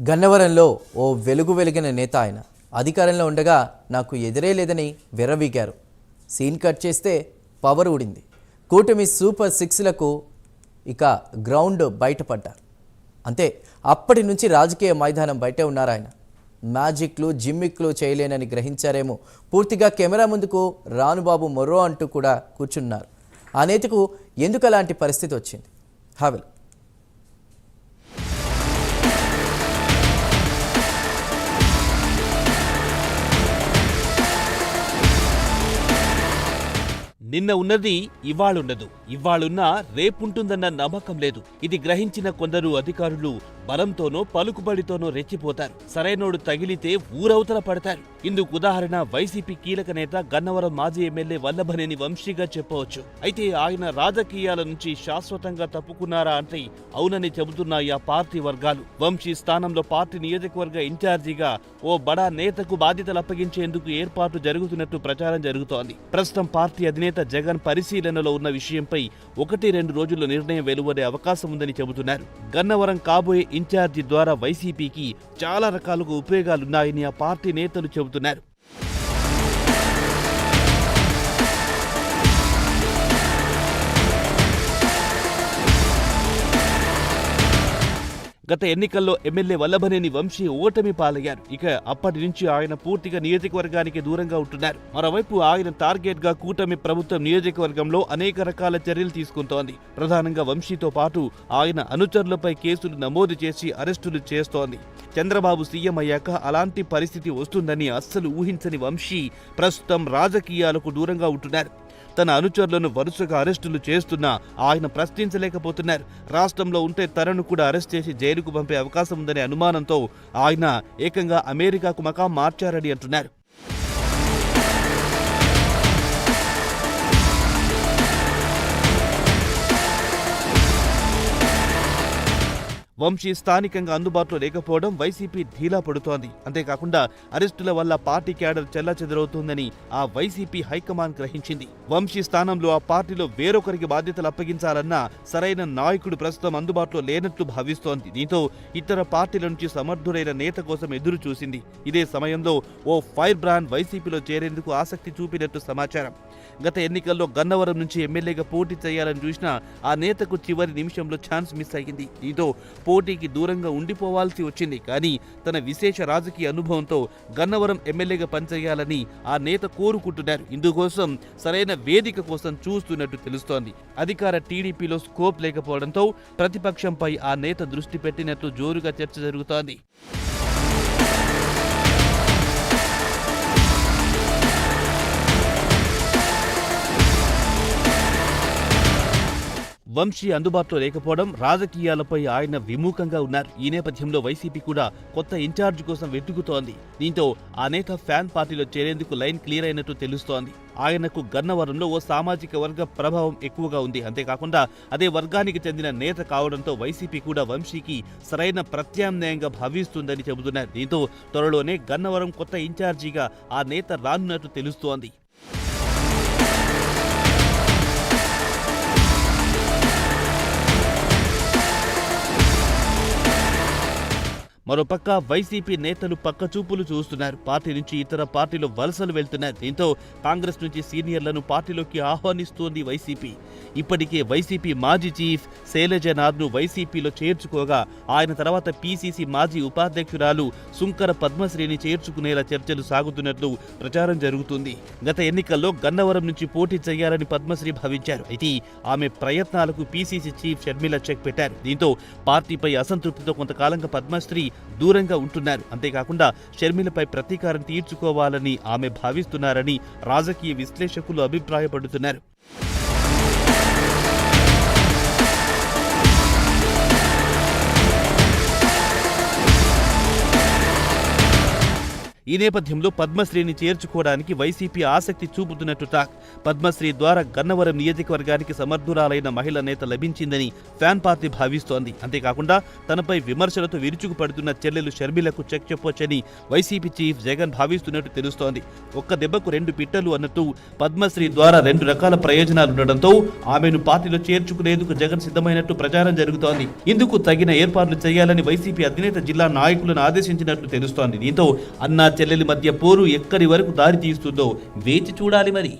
గన్నవరంలో ఓ వెలుగు వెలిగిన నేత ఆయన. అధికారంలో ఉండగా నాకు ఎదురే లేదని విర్రవీగారు. సీన్ కట్ చేస్తే పవర్ ఊడింది. కూటమి సూపర్ సిక్స్లకు ఇక గ్రౌండ్ బయటపడ్డారు. అంతే అప్పటి నుంచి రాజకీయ మైదానం బయటే ఉన్నారు ఆయన. మ్యాజిక్లు జిమ్మిక్లు చేయలేనని గ్రహించారేమో. పూర్తిగా కెమెరా ముందుకు రానుబాబు మొర్రో అంటూ కూడా కూర్చున్నారు. ఆ నేతకు ఎందుకు అలాంటి పరిస్థితి వచ్చింది? హావెల్ నిన్న ఉన్నది ఇవాళుండదు ఇవాళున్నా రేపుంటుందన్న నమ్మకం లేదు. ఇది గ్రహించిన కొందరు అధికారులు బలంతోనో పలుకుబడితోనో రెచ్చిపోతారు. సరైనోడు తగిలితే ఊరవతల పడతారు. ఇందుకు ఉదాహరణ వైసీపీ కీలక నేత గన్నవరం మాజీ ఎమ్మెల్యే వల్లభనేని వంశీగా చెప్పవచ్చు. అయితే ఆయన రాజకీయాల నుంచి శాశ్వతంగా తప్పుకున్నారా అంటే అవునని చెబుతున్నాయి ఆ పార్టీ వర్గాలు. వంశీ స్థానంలో పార్టీ నియోజకవర్గ ఇన్ఛార్జిగా ఓ బడా నేతకు బాధ్యతలు అప్పగించేందుకు ఏర్పాట్లు జరుగుతున్నట్టు ప్రచారం జరుగుతోంది. ప్రస్తుతం పార్టీ అధినేత జగన్ పరిశీలనలో ఉన్న విషయంపై ఒకటి రెండు రోజుల్లో నిర్ణయం వెలువడే అవకాశం ఉందని చెబుతున్నారు. గన్నవరం కాబోయే ఇన్ఛార్జి ద్వారా వైసీపీకి చాలా రకాలుగా ఉపయోగాలున్నాయని ఆ పార్టీ నేతలు చెబుతున్నారు. గత ఎన్నికల్లో ఎమ్మెల్యే వల్లభనేని వంశీ ఓటమి పాలయ్యారు. ఇక అప్పటి నుంచి ఆయన పూర్తిగా నియోజకవర్గానికి దూరంగా ఉంటున్నారు. మరోవైపు ఆయన టార్గెట్గా కూటమి ప్రభుత్వం నియోజకవర్గంలో అనేక రకాల చర్యలు తీసుకుంటోంది. ప్రధానంగా వంశీతో పాటు ఆయన అనుచరులపై కేసులు నమోదు చేసి అరెస్టులు చేస్తోంది. చంద్రబాబు సీఎం అయ్యాక అలాంటి పరిస్థితి వస్తుందని అస్సలు ఊహించని వంశీ ప్రస్తుతం రాజకీయాలకు దూరంగా ఉంటున్నారు. తన అనుచరులను వరుసగా అరెస్టులు చేస్తున్నా ఆయన ప్రశ్నించలేకపోతున్నారు. రాష్ట్రంలో ఉంటే తనను కూడా అరెస్ట్ చేసి జైలుకు పంపే అవకాశం ఉందనే అనుమానంతో ఆయన ఏకంగా అమెరికాకు మకాం మార్చారని అంటున్నారు. వంశీ స్థానికంగా అందుబాటులో లేకపోవడం వైసీపీ ఢీలా పడుతోంది. అంతేకాకుండా అరెస్టుల వల్ల పార్టీ క్యాడర్ చెల్లాచెదరవుతోందని ఆ వైసీపీ హైకమాండ్ గ్రహించింది. వంశీ స్థానంలో ఆ పార్టీలో వేరొకరికి బాధ్యతలు అప్పగించాలన్నా సరైన నాయకుడు ప్రస్తుతం అందుబాటులో లేనట్లు భావిస్తోంది. దీంతో ఇతర పార్టీల నుంచి సమర్థుడైన నేత కోసం ఎదురు చూసింది. ఇదే సమయంలో ఓ ఫైర్ బ్రాండ్ వైసీపీలో చేరేందుకు ఆసక్తి చూపినట్టు సమాచారం. గత ఎన్నికల్లో గన్నవరం నుంచి ఎమ్మెల్యేగా పోటీ చేయాలని చూసిన ఆ నేతకు చివరి నిమిషంలో ఛాన్స్ మిస్ అయ్యింది. దీంతో పోటీకి దూరంగా ఉండిపోవాల్సి వచ్చింది. కానీ తన విశేష రాజకీయ అనుభవంతో గన్నవరం ఎమ్మెల్యేగా పనిచేయాలని ఆ నేత కోరుకుంటున్నారు. ఇందుకోసం సరైన వేదిక కోసం చూస్తున్నట్టు తెలుస్తోంది. అధికార టీడీపీలో స్కోప్ లేకపోవడంతో ప్రతిపక్షంపై ఆ నేత దృష్టి పెట్టినట్లు జోరుగా చర్చ జరుగుతోంది. వంశీ అందుబాటులో లేకపోవడం రాజకీయాలపై ఆయన విముఖంగా ఉన్నారు. ఈ నేపథ్యంలో వైసీపీ కూడా కొత్త ఇన్ఛార్జ్ కోసం వెతుకుతోంది. దీంతో ఆ నేత ఫ్యాన్ పార్టీలో చేరేందుకు లైన్ క్లియర్ అయినట్టు తెలుస్తోంది. ఆయనకు గన్నవరంలో ఓ సామాజిక వర్గ ప్రభావం ఎక్కువగా ఉంది. అంతేకాకుండా అదే వర్గానికి చెందిన నేత కావడంతో వైసీపీ కూడా వంశీకి సరైన ప్రత్యామ్నాయంగా భావిస్తుందని చెబుతున్నారు. దీంతో త్వరలోనే గన్నవరం కొత్త ఇన్ఛార్జిగా ఆ నేత రానున్నట్టు తెలుస్తోంది. మరోపక్క వైసీపీ నేతలు పక్కచూపులు చూస్తున్నారు. పార్టీ నుంచి ఇతర పార్టీలు వలసలు వెళ్తున్నారు దీంతో కాంగ్రెస్ నుంచి సీనియర్లను పార్టీలోకి ఆహ్వానిస్తోంది వైసీపీ. ఇప్పటికే వైసీపీ మాజీ చీఫ్ శైలజనాథ్ను వైసీపీలో చేర్చుకోగా ఆయన తర్వాత పీసీసీ మాజీ ఉపాధ్యక్షురాలు సుంకర పద్మశ్రీని చేర్చుకునేలా చర్చలు సాగుతున్నట్లు ప్రచారం జరుగుతుంది. గత ఎన్నికల్లో గన్నవరం నుంచి పోటీ చేయాలని పద్మశ్రీ భావించారు. అయితే ఆమె ప్రయత్నాలకు పీసీసీ చీఫ్ షర్మిల చెక్ పెట్టారు. దీంతో పార్టీపై అసంతృప్తితో కొంతకాలంగా పద్మశ్రీ దూరంగా ఉంటున్నారు. అంతేకాకుండా షర్మిలపై ప్రతీకారం తీర్చుకోవాలని ఆమె భావిస్తున్నారని రాజకీయ విశ్లేషకులు అభిప్రాయపడుతున్నారు. ఈ నేపథ్యంలో పద్మశ్రీని చేర్చుకోవడానికి వైసీపీ ఆసక్తి చూపుతున్నట్టు టాక్. పద్మశ్రీ ద్వారా గన్నవరం నియోజకవర్గానికి సమర్థురాలైన మహిళ నేత లభించిందని ఫ్యాన్ పార్టీ భావిస్తోంది. అంతేకాకుండా తనపై విమర్శలతో విరుచుకుపడుతున్న చెల్లెలు షర్మిలకు చెక్ చెప్పొచ్చని వైసీపీ చీఫ్ జగన్ భావిస్తున్నట్టు తెలుస్తోంది. ఒక్క దెబ్బకు రెండు పిట్టలు అన్నట్టు పద్మశ్రీ ద్వారా రెండు రకాల ప్రయోజనాలు ఉండడంతో ఆమెను పార్టీలో చేర్చుకునేందుకు జగన్ సిద్ధమైనట్టు ప్రచారం జరుగుతోంది. ఇందుకు తగిన ఏర్పాట్లు చేయాలని వైసీపీ అధినేత జిల్లా నాయకులను ఆదేశించినట్లు తెలుస్తోంది. దీంతో అన్నా చెల్లెలి మధ్య పోరు ఎక్కడి వరకు దారి తీస్తుందో వేచి చూడాలి మరి.